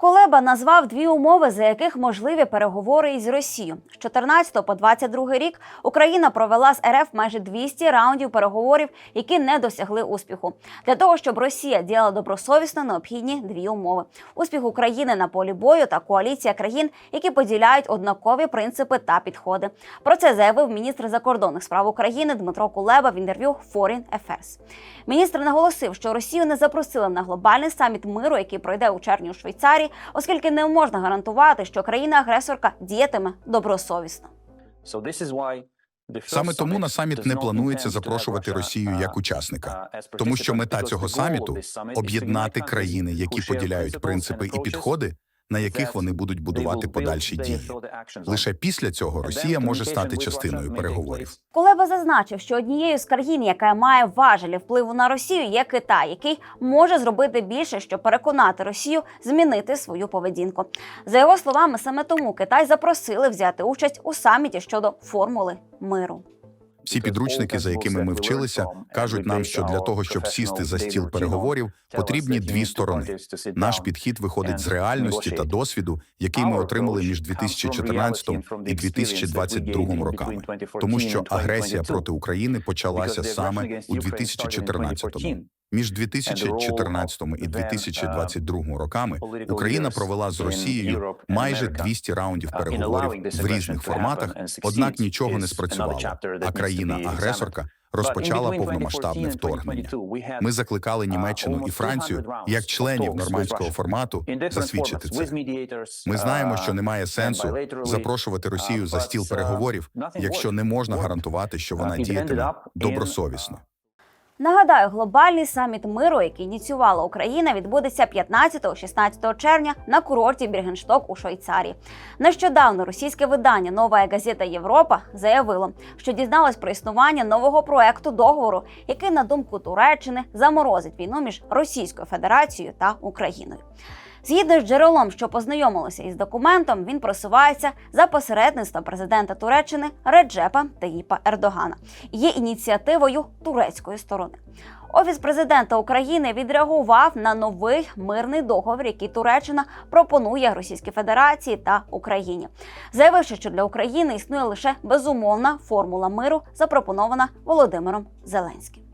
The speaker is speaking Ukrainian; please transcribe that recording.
Колеба назвав дві умови, за яких можливі переговори із Росією. З 14 по 22 рік Україна провела з РФ майже 200 раундів переговорів, які не досягли успіху. Для того щоб Росія діяла добросовісно, необхідні дві умови: успіх України на полі бою та коаліція країн, які поділяють однакові принципи та підходи. Про це заявив міністр закордонних справ України Дмитро Кулеба в інтерв'ю Foreign Affairs. Міністр наголосив, що Росію не запросили на глобальний саміт миру, який пройде у червні у Швейцарії, оскільки не можна гарантувати, що країна-агресорка діятиме добросовісно. Саме тому на саміт не планується запрошувати Росію як учасника, тому що мета цього саміту об'єднати країни, які поділяють принципи і підходи, на яких вони будуть будувати подальші дії. Лише після цього Росія може стати частиною переговорів. Кулеба зазначив, що однією з країн, яка має важелі впливу на Росію, є Китай, який може зробити більше, щоб переконати Росію змінити свою поведінку. За його словами, саме тому Китай запросили взяти участь у саміті щодо формули миру. Всі підручники, за якими ми вчилися, кажуть нам, що для того, щоб сісти за стіл переговорів, потрібні дві сторони. Наш підхід виходить з реальності та досвіду, який ми отримали між 2014 і 2022 роками. Тому що агресія проти України почалася саме у 2014-му. Між 2014 і 2022 роками Україна провела з Росією майже 200 раундів переговорів в різних форматах, однак нічого не спрацювало. А країна-агресорка розпочала повномасштабне вторгнення. Ми закликали Німеччину і Францію як членів нормандського формату засвідчити це. Ми знаємо, що немає сенсу запрошувати Росію за стіл переговорів, якщо не можна гарантувати, що вона діятиме добросовісно. Нагадаю, глобальний саміт миру, який ініціювала Україна, відбудеться 15-16 червня на курорті Біргеншток у Швейцарії. Нещодавно російське видання Нова газета Європа заявило, що дізналось про існування нового проекту договору, який, на думку Туреччини, заморозить війну між Російською Федерацією та Україною. Згідно з джерелом, що познайомилося із документом, він просувається за посередництва президента Туреччини Реджепа Таїпа Ердогана і є ініціативою турецької сторони. Офіс президента України відреагував на новий мирний договір, який Туреччина пропонує Російській Федерації та Україні, заявивши, що для України існує лише безумовна формула миру, запропонована Володимиром Зеленським.